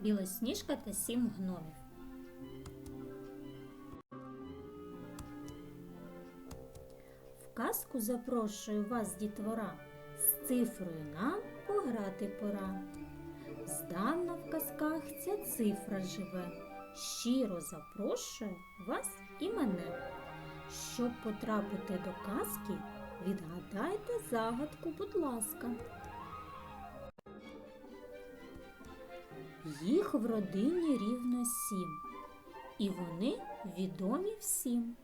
Білосніжка та сім гномів. В казку запрошую вас, дітвора, з цифрою нам пограти пора. Здавна в казках ця цифра живе. Щиро запрошую вас і мене. Щоб потрапити до казки, відгадайте загадку, будь ласка. Їх в родині рівно сім, і вони відомі всім.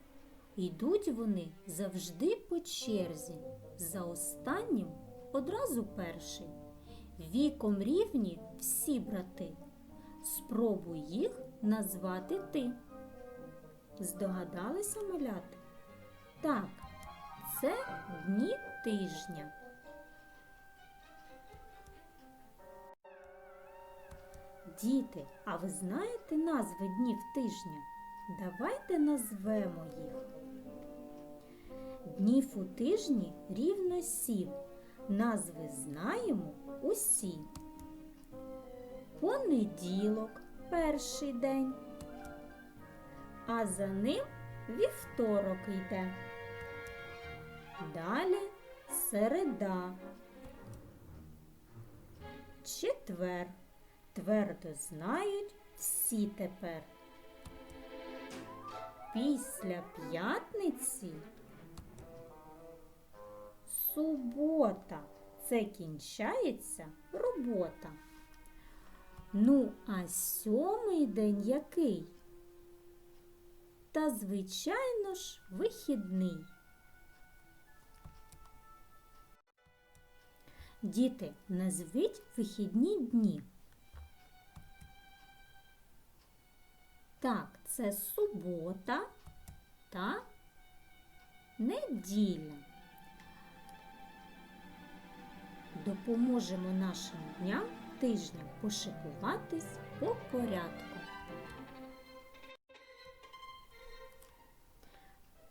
Йдуть вони завжди по черзі, за останнім одразу перший. Віком рівні всі брати. Спробуй їх назвати ти. Здогадалися маляти? Так, це дні тижня. Діти, а ви знаєте назви днів тижня? Давайте назвемо їх. Днів у тижні рівно сім. Назви знаємо усі. Понеділок перший день, а за ним вівторок йде. Далі середа. Четвер. Твердо знають всі тепер. Після п'ятниці субота. Це кінчається робота. Ну, а сьомий день який? Та, звичайно ж, вихідний. Діти, назвіть вихідні дні. Так, це субота та неділя. Допоможемо нашим дням тижням пошикуватись по порядку.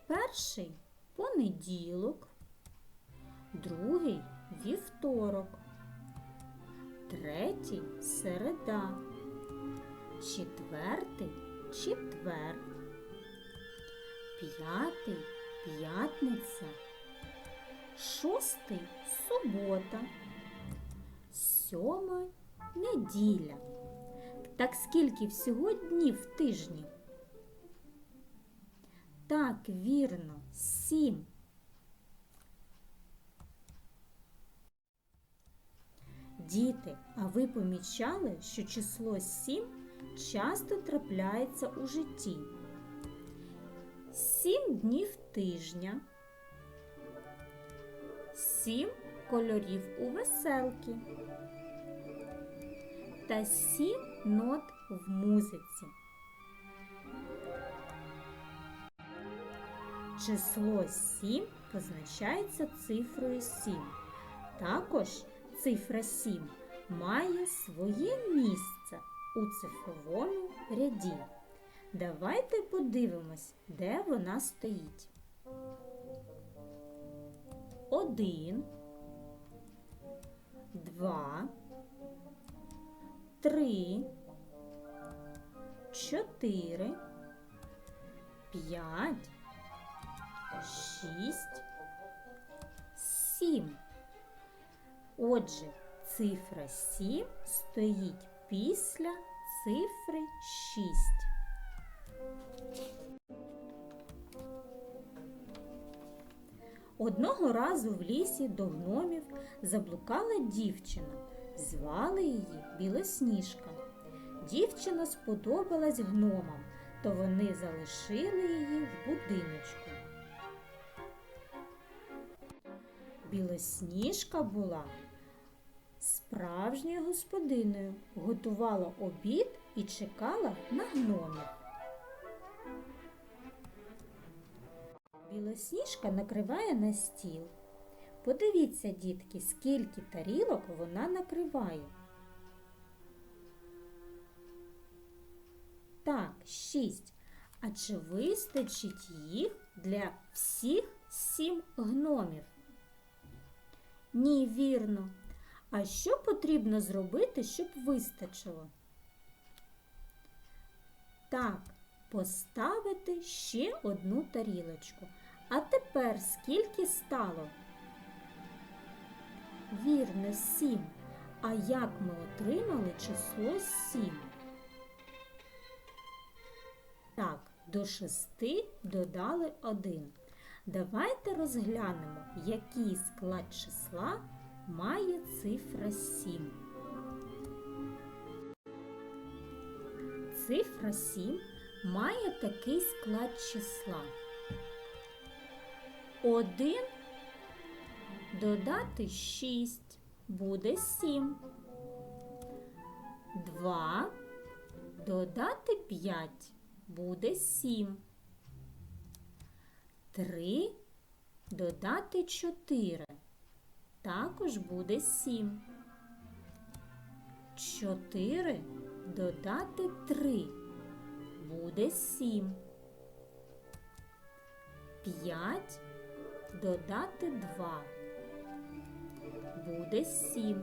Перший понеділок, другий вівторок, третій середа, четвертий четвер, п'ятий п'ятниця, шостий субота, сьома неділя. Так скільки всього днів в тижні? Так, вірно, сім. Діти, а ви помічали, що число сім часто трапляється у житті? Сім днів тижня, сім кольорів у веселки та сім нот в музиці. Число 7 позначається цифрою 7. Також цифра 7 має своє місце у цифровому ряді. Давайте подивимось, де вона стоїть. Один, два, три, чотири, п'ять, шість, сім. Отже, цифра 7 стоїть після цифри 6. Одного разу в лісі до гномів заблукала дівчина. Звали її Білосніжка. Дівчина сподобалась гномам, то вони залишили її в будиночку. Білосніжка була справжньою господиною, готувала обід і чекала на гномів. Білосніжка накриває на стіл. Подивіться, дітки, скільки тарілок вона накриває. Так, шість. А чи вистачить їх для всіх сім гномів? Ні, вірно. А що потрібно зробити, щоб вистачило? Так, поставити ще одну тарілочку. А тепер скільки стало? Вірно, сім. А як ми отримали число сім? Так, до шести додали один. Давайте розглянемо, який склад числа має цифра 7. Цифра 7 має такий склад числа. 1 додати 6 буде 7. 2 додати 5 буде 7. 3 додати 4 також буде 7. 4 додати 3 буде 7. 5 додати 2 буде 7.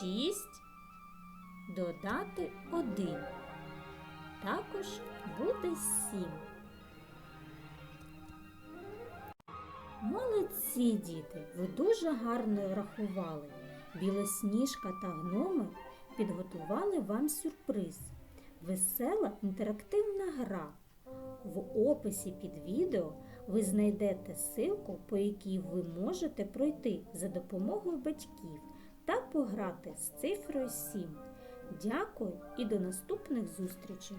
6 додати 1 також буде 7. Молодці, діти, ви дуже гарно рахували. Білосніжка та гноми підготували вам сюрприз. Весела інтерактивна гра. В описі під відео ви знайдете ссылку, по якій ви можете пройти за допомогою батьків та пограти з цифрою 7. Дякую і до наступних зустрічей!